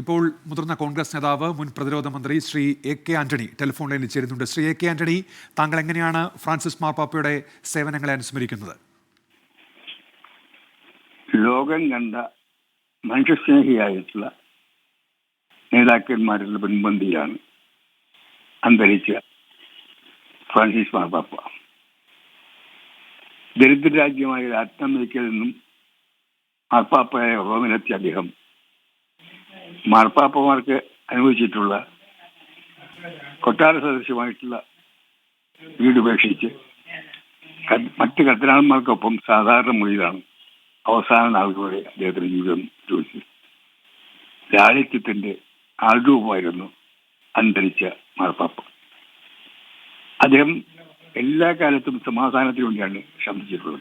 ഇപ്പോൾ മുതിർന്ന കോൺഗ്രസ് നേതാവ് മുൻ പ്രതിരോധ മന്ത്രി Shri A K Antony telephone ലൈനിൽ ചേരുന്നുണ്ട്. ശ്രീ എ കെ ആന്റണി താങ്കൾ എങ്ങനെയാണ് ഫ്രാൻസിസ് മാർപ്പാപ്പയുടെ സേവനങ്ങളെ അനുസ്മരിക്കുന്നത്? ലോകം കണ്ട മനുഷ്യസ്നേഹിയായിട്ടുള്ള നേതാക്കന്മാരുടെ മുൻപന്തിയിലാണ് അന്തരിച്ച ഫ്രാൻസിസ് മാർപ്പാപ്പ. ദരിദ്ര രാജ്യമായ ലാറ്റിൻ അമേരിക്കയിൽ നിന്നും മാർപ്പാപ്പയായ റോമിലെത്തിയ അദ്ദേഹം മാർപ്പാപ്പമാർക്ക് അനുവദിച്ചിട്ടുള്ള കൊട്ടാര സദൃശ്യമായിട്ടുള്ള വീട് ഉപേക്ഷിച്ച് ക- മറ്റ് കത്തനാളന്മാർക്കൊപ്പം സാധാരണ മുറിയിലാണ് അവസാന നാളുകളോടെ അദ്ദേഹത്തിന്റെ ജീവിതം ചോദിച്ചത് ലാളിത്യത്തിന്റെ ആൾരൂപമായിരുന്നു അന്തരിച്ച മാർപ്പാപ്പ. അദ്ദേഹം എല്ലാ കാലത്തും സമാധാനത്തിന് വേണ്ടിയാണ് ശബ്ദിച്ചിട്ടുള്ളത്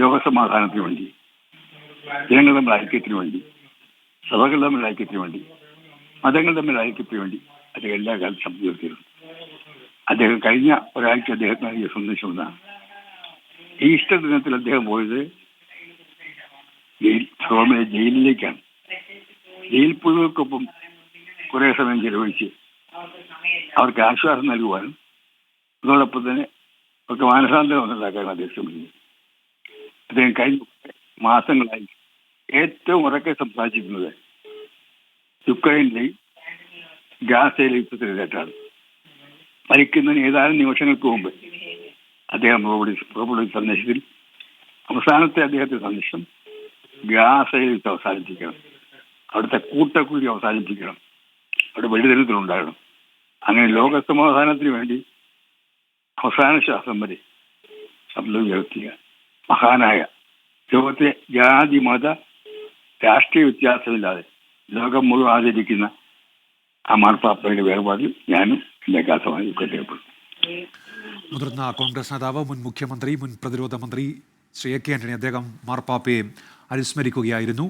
ലോകസമാധാനത്തിന് വേണ്ടി ജനങ്ങളുടെ ഐക്യത്തിന് വേണ്ടി. സഭകൾ തമ്മിൽ ഐക്യത്തിന് വേണ്ടി മതങ്ങൾ തമ്മിൽ ഐക്യത്തിന് വേണ്ടി അദ്ദേഹം എല്ലാ കാലത്തും ശബ്ദിച്ചിരുന്നു അദ്ദേഹം കഴിഞ്ഞ ഒരാഴ്ച അദ്ദേഹത്തിന് നൽകിയ സന്ദേശം എന്നാണ് ഈസ്റ്റർ ദിനത്തിൽ അദ്ദേഹം പോയത് ജയിൽ റോമിലെ ജയിലിലേക്കാണ്. ജയിൽ പുഴുകൾക്കൊപ്പം കുറെ സമയം ചെലവഴിച്ച് അവർക്ക് ആശ്വാസം നൽകുവാനും അതോടൊപ്പം തന്നെ അവർക്ക് മാനസാന്തരം ഉണ്ടാക്കാനും അദ്ദേഹം ശ്രമിക്കുന്നു. അദ്ദേഹം കഴിഞ്ഞ മാസങ്ങളായി ഏറ്റവും ഉറക്കെ സംസാരിച്ചിരുന്നത് യുക്രൈനിലെ ഗാസയിലെ യുദ്ധത്തിനെതിരായിട്ടാണ് മരിക്കുന്നതിന് ഏതാനും നിമിഷങ്ങൾക്ക് മുമ്പ് അദ്ദേഹം മറുപടി സന്ദേശത്തിൽ അവസാനത്തെ അദ്ദേഹത്തിന്റെ സന്ദേശം ഗാസയിൽ യുദ്ധം അവസാനിപ്പിക്കണം. അവിടുത്തെ കൂട്ടക്കുഴി അവസാനിപ്പിക്കണം. അവിടെ വെടിതെരുത്തിലുണ്ടാകണം അങ്ങനെ ലോക സമാധാനത്തിന് വേണ്ടി അവസാന ശ്വാസം വരെ ശബ്ദം ഉയർത്തിയ മഹാനായ ലോകത്തെ ജാതി മത രാഷ്ട്രീയ വ്യത്യാസമില്ലാതെ ലോകം മുഴുവൻ ആചരിക്കുന്ന ആ മാർപ്പാപ്പയുടെ വേർപാടിൽ ഞാനും എന്റെ കാസമായി ദുഃഖത്തിൽപ്പെടും മുതിർന്ന കോൺഗ്രസ് നേതാവ് മുൻ മുഖ്യമന്ത്രി മുൻ പ്രതിരോധ മന്ത്രി ശ്രീ എ കെ ആന്റണി അദ്ദേഹം മാർപ്പാപ്പയെ അനുസ്മരിക്കുകയായിരുന്നു.